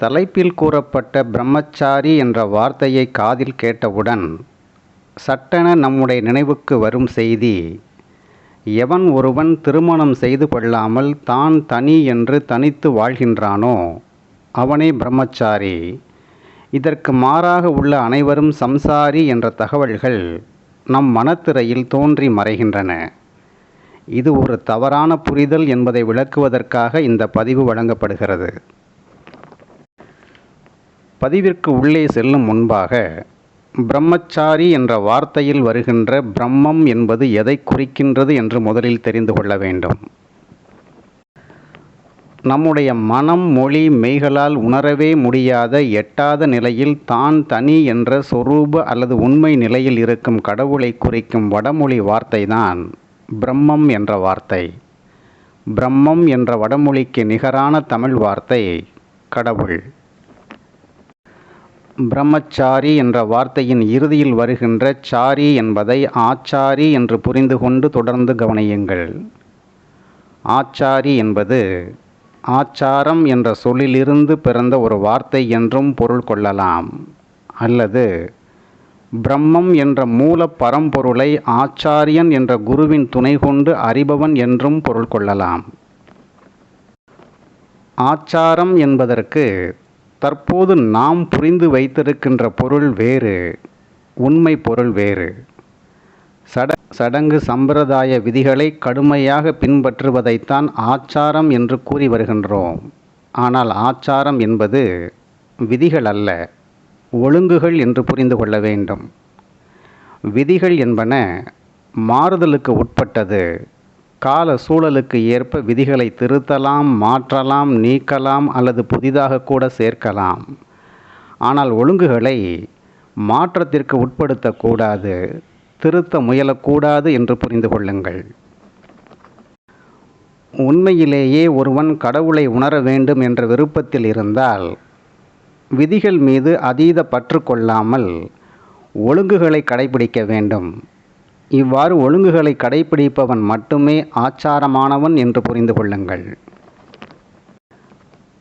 தலைப்பில் கூறப்பட்ட பிரம்மச்சாரி என்ற வார்த்தையை காதில் கேட்டவுடன் சட்டென நம்முடைய நினைவுக்கு வரும் செய்தி எவன் ஒருவன் திருமணம் செய்து கொள்ளாமல் தான் தனி என்று தனித்து வாழ்கின்றானோ அவனே பிரம்மச்சாரி. இதற்கு மாறாக உள்ள அனைவரும் சம்சாரி என்ற தகவல்கள் நம் மனத்திரையில் தோன்றி மறைகின்றன. இது ஒரு தவறான புரிதல் என்பதை விளக்குவதற்காக இந்த பதிவு வழங்கப்படுகிறது. பதிவிற்கு உள்ளே செல்லும் முன்பாக பிரம்மச்சாரி என்ற வார்த்தையில் வருகின்ற பிரம்மம் என்பது எதை குறிக்கின்றது என்று முதலில் தெரிந்து கொள்ள வேண்டும். நம்முடைய மனம் மொழி மெய்களால் உணரவே முடியாத எட்டாத நிலையில் தான் தனி என்ற சொரூப அல்லது உண்மை நிலையில் இருக்கும் கடவுளை குறிக்கும் வடமொழி வார்த்தைதான் பிரம்மம் என்ற வார்த்தை. பிரம்மம் என்ற வடமொழிக்கு நிகரான தமிழ் வார்த்தை கடவுள். பிரம்மச்சாரி என்ற வார்த்தையின் இறுதியில் வருகின்ற சாரி என்பதை ஆச்சாரி என்று புரிந்து கொண்டு தொடர்ந்து கவனியுங்கள். ஆச்சாரி என்பது ஆச்சாரம் என்ற சொல்லிலிருந்து பிறந்த ஒரு வார்த்தை என்றும் பொருள் கொள்ளலாம். அல்லது பிரம்மம் என்ற மூல பரம்பொருளை ஆச்சாரியன் என்ற குருவின் துணை கொண்டு அறிபவன் என்றும் பொருள் கொள்ளலாம். ஆச்சாரம் என்பதற்கு தற்போது நாம் புரிந்து வைத்திருக்கின்ற பொருள் வேறு உண்மை பொருள் வேறு. சட சடங்கு சம்பிரதாய விதிகளை கடுமையாக பின்பற்றுவதைத்தான் ஆச்சாரம் என்று கூறி வருகின்றோம். ஆனால் ஆச்சாரம் என்பது விதிகள் அல்ல ஒழுங்குகள் என்று புரிந்து கொள்ள வேண்டும். விதிகள் என்பன மாறுதலுக்கு உட்பட்டது கால சூழலுக்கு ஏற்ப விதிகளை திருத்தலாம் மாற்றலாம் நீக்கலாம் அல்லது புதிதாக கூட சேர்க்கலாம். ஆனால் ஒழுங்குகளை மாற்றத்திற்கு உட்படுத்தக்கூடாது திருத்த முயலக்கூடாது என்று புரிந்து கொள்ளுங்கள். உண்மையிலேயே ஒருவன் கடவுளை உணர வேண்டும் என்ற விருப்பத்தில் இருந்தால் விதிகள் மீது அதீத பற்று கொள்ளாமல் ஒழுங்குகளை கடைபிடிக்க வேண்டும். இவ்வாறு ஒழுங்குகளை கடைபிடிப்பவன் மட்டுமே ஆச்சாரமானவன் என்று புரிந்து கொள்ளுங்கள்.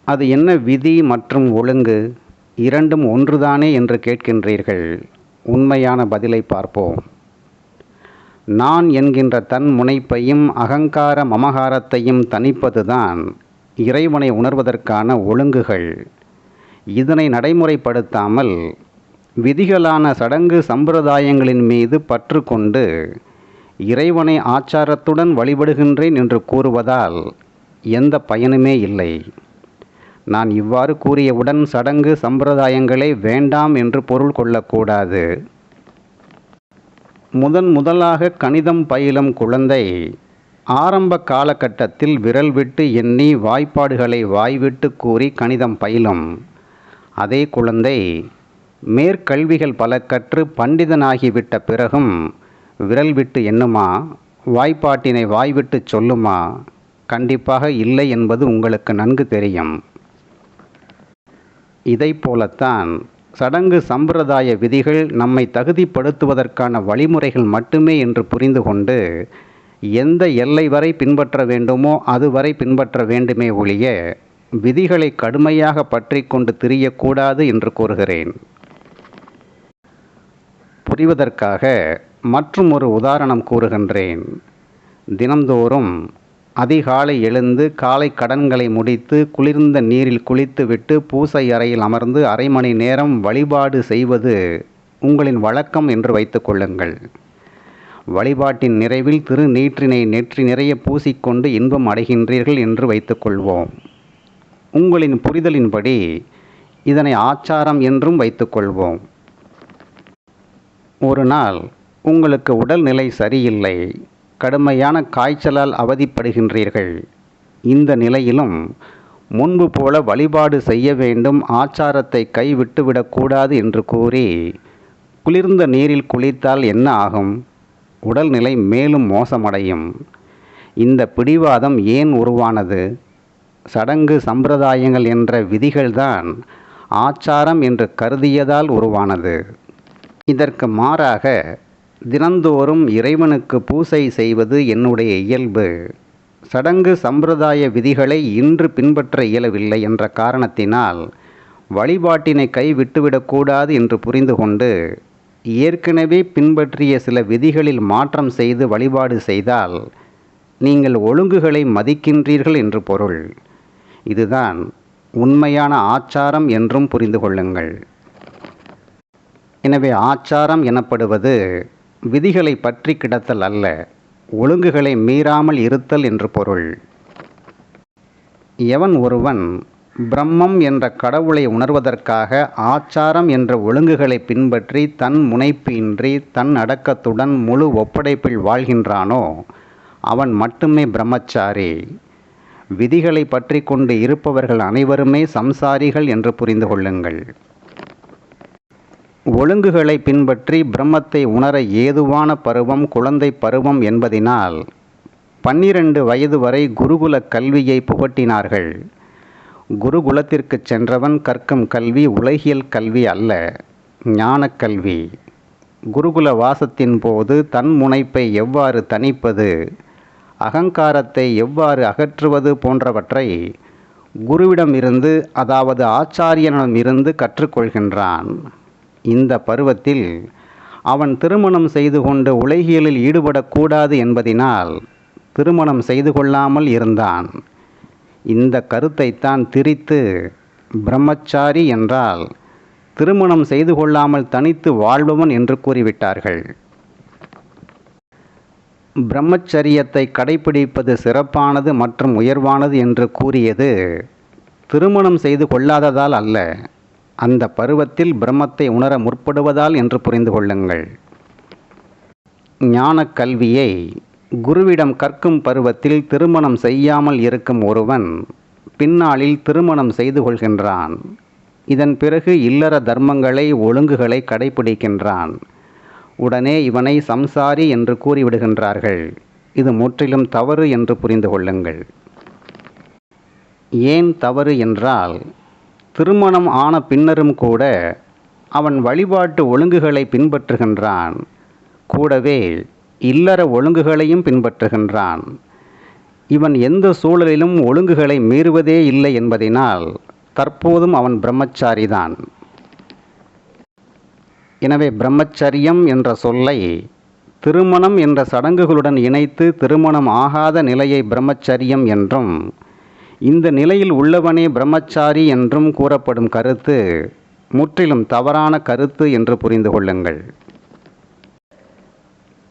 அது என்ன விதி மற்றும் ஒழுங்கு? இரண்டும் ஒன்றுதானே என்று கேட்கின்றீர்கள். உண்மையான பதிலை பார்ப்போம். நான் என்கின்ற தன் முனைப்பையும் அகங்கார மமகாரத்தையும் தணிப்பதுதான் இறைவனை உணர்வதற்கான ஒழுங்குகள். இதனை நடைமுறைப்படுத்தாமல் விதிகளான சடங்கு சம்பிரதாயங்களின் மீது பற்று கொண்டு இறைவனை ஆச்சாரத்துடன் வழிபடுகின்றேன் என்று கூறுவதால் எந்த பயனுமே இல்லை. நான் இவ்வாறு கூறியவுடன் சடங்கு சம்பிரதாயங்களை வேண்டாம் என்று பொருள் கொள்ளக்கூடாது. முதன் முதலாக கணிதம் பயிலும் குழந்தை ஆரம்ப காலகட்டத்தில் விரல் விட்டு எண்ணி வாய்ப்பாடுகளை வாய்விட்டு கூறி கணிதம் பயிலும். அதே குழந்தை மேற்கல்விகள் பல கற்று பண்டிதனாகிவிட்ட பிறகும் விரல் விட்டு எண்ணுமா? வாய்ப்பாட்டினை வாய்விட்டு சொல்லுமா? கண்டிப்பாக இல்லை என்பது உங்களுக்கு நன்கு தெரியும். இதை போலத்தான் சடங்கு சம்பிரதாய விதிகள் நம்மை தகுதிப்படுத்துவதற்கான வழிமுறைகள் மட்டுமே என்று புரிந்து கொண்டு எந்த எல்லை வரை பின்பற்ற வேண்டுமோ அதுவரை பின்பற்ற வேண்டுமே ஒழிய விதிகளை கடுமையாக பற்றி கொண்டு திரியக்கூடாது என்று கூறுகிறேன். புரிவதற்காக மற்றும் ஒரு உதாரணம் கூறுகின்றேன். தினந்தோறும் அதிகாலை எழுந்து காலை கடன்களை முடித்து குளிர்ந்த நீரில் குளித்துவிட்டு பூசை அறையில் அமர்ந்து அரை மணி நேரம் வழிபாடு செய்வது உங்களின் வழக்கம் என்று வைத்துக்கொள்ளுங்கள் வழிபாட்டின் நிறைவில் திரு நீற்றினை நெற்றி நிறைய பூசிக்கொண்டு இன்பம் அடைகின்றீர்கள் என்று வைத்துக்கொள்வோம் உங்களின் புரிதலின்படி இதனை ஆச்சாரம் என்றும் வைத்துக்கொள்வோம் ஒரு நாள் உங்களுக்கு உடல்நிலை சரியில்லை கடுமையான காய்ச்சலால் அவதிப்படுகின்றீர்கள். இந்த நிலையிலும் முன்பு போல வழிபாடு செய்ய வேண்டும் ஆச்சாரத்தை கைவிட்டுவிடக்கூடாது என்று கூறி குளிர்ந்த நீரில் குளித்தால் என்ன ஆகும்? உடல்நிலை மேலும் மோசமடையும். இந்த பிடிவாதம் ஏன் உருவானது? சடங்கு சம்பிரதாயங்கள் என்ற விதிகள்தான் ஆச்சாரம் என்று கருதியதால் உருவானது. இதற்கு மாறாக தினந்தோறும் இறைவனுக்கு பூசை செய்வது என்னுடைய இயல்பு. சடங்கு சம்பிரதாய விதிகளை இன்று பின்பற்ற இயலவில்லை என்ற காரணத்தினால் வழிபாட்டினை கைவிட்டுவிடக்கூடாது என்று புரிந்து கொண்டு ஏற்கனவே பின்பற்றிய சில விதிகளில் மாற்றம் செய்து வழிபாடு செய்தால் நீங்கள் ஒழுங்குகளை மதிக்கின்றீர்கள் என்று பொருள். இதுதான் உண்மையான ஆச்சாரம் என்றும் புரிந்து கொள்ளுங்கள். எனவே ஆச்சாரம் எனப்படுவது விதிகளை பற்றி கிடத்தல் அல்ல ஒழுங்குகளை மீறாமல் இருத்தல் என்று பொருள். எவன் ஒருவன் பிரம்மம் என்ற கடவுளை உணர்வதற்காக ஆச்சாரம் என்ற ஒழுங்குகளை பின்பற்றி தன் முனைப்பு இன்றி தன் அடக்கத்துடன் முழு ஒப்படைப்பில் வாழ்கின்றானோ அவன் மட்டுமே பிரம்மச்சாரி. விதிகளை பற்றி கொண்டு இருப்பவர்கள் அனைவருமே சம்சாரிகள் என்று புரிந்து கொள்ளுங்கள். ஒழுங்குகளை பின்பற்றி பிரம்மத்தை உணர ஏதுவான பருவம் குழந்தை பருவம் என்பதினால் பன்னிரண்டு வயது வரை குருகுல கல்வியை புகட்டினார்கள். குருகுலத்திற்கு சென்றவன் கற்கும் கல்வி உலகியல் கல்வி அல்ல ஞானக் கல்வி. குருகுல வாசத்தின் போது தன் முனைப்பை எவ்வாறு தணிப்பது அகங்காரத்தை எவ்வாறு அகற்றுவது போன்றவற்றை குருவிடமிருந்து அதாவது ஆச்சாரியனிடமிருந்து கற்றுக்கொள்கின்றான். இந்த பருவத்தில் அவன் திருமணம் செய்து கொண்டு உலகியலில் ஈடுபடக்கூடாது என்பதினால் திருமணம் செய்து கொள்ளாமல் இருந்தான். இந்த கருத்தைத்தான் திரித்து பிரம்மச்சாரி என்றால் திருமணம் செய்து கொள்ளாமல் தனித்து வாழ்பவன் என்று கூறிவிட்டார்கள். பிரம்மச்சரியத்தை கடைபிடிப்பது சிறப்பானது மற்றும் உயர்வானது என்று கூறியது திருமணம் செய்து கொள்ளாததால் அல்ல. அந்த பருவத்தில் பிரம்மத்தை உணர முற்படுவதால் என்று புரிந்து கொள்ளுங்கள். ஞான கல்வியை குருவிடம் கற்கும் பருவத்தில் திருமணம் செய்யாமல் இருக்கும் ஒருவன் பின்னாளில் திருமணம் செய்து கொள்கின்றான். இதன் பிறகு இல்லற தர்மங்களை ஒழுங்குகளை கடைபிடிக்கின்றான். உடனே இவனை சம்சாரி என்று கூறிவிடுகின்றார்கள். இது முற்றிலும் தவறு என்று புரிந்து கொள்ளுங்கள். ஏன் தவறு என்றால் திருமணம் ஆன பின்னரும் கூட அவன் வழிபாட்டு ஒழுங்குகளை பின்பற்றுகின்றான். கூடவே இல்லற ஒழுங்குகளையும் பின்பற்றுகின்றான். இவன் எந்த சூழலிலும் ஒழுங்குகளை மீறுவதே இல்லை என்பதினால் தற்போதும் அவன் பிரம்மச்சாரிதான். எனவே பிரம்மச்சரியம் என்ற சொல்லை திருமணம் என்ற சடங்குகளுடன் இணைத்து திருமணம் ஆகாத நிலையை பிரம்மச்சரியம் என்றும் இந்த நிலையில் உள்ளவனே பிரம்மச்சாரி என்றும் கூறப்படும் கருத்து முற்றிலும் தவறான கருத்து என்று புரிந்து கொள்ளுங்கள்.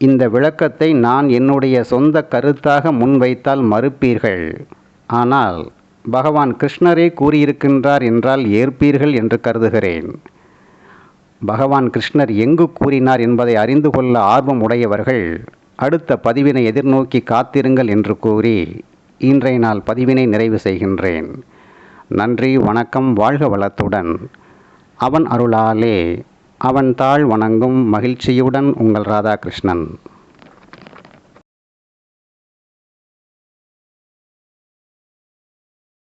இந்த விளக்கத்தை நான் என்னுடைய சொந்த கருத்தாக முன்வைத்தால் மறுப்பீர்கள். ஆனால் பகவான் கிருஷ்ணரே கூறியிருக்கின்றார் என்றால் ஏற்பீர்கள் என்று கருதுகிறேன். பகவான் கிருஷ்ணர் எங்கு கூறினார் என்பதை அறிந்து கொள்ள ஆர்வம் உடையவர்கள் அடுத்த பதிவினை எதிர்நோக்கி காத்திருங்கள் என்று கூறி இன்றைய நாள் பதிவினை நிறைவு செய்கின்றேன். நன்றி வணக்கம் வாழ்க வளத்துடன். அவன் அருளாலே அவன் தாழ் வணங்கும் மகிழ்ச்சியுடன் உங்கள் ராதாகிருஷ்ணன்.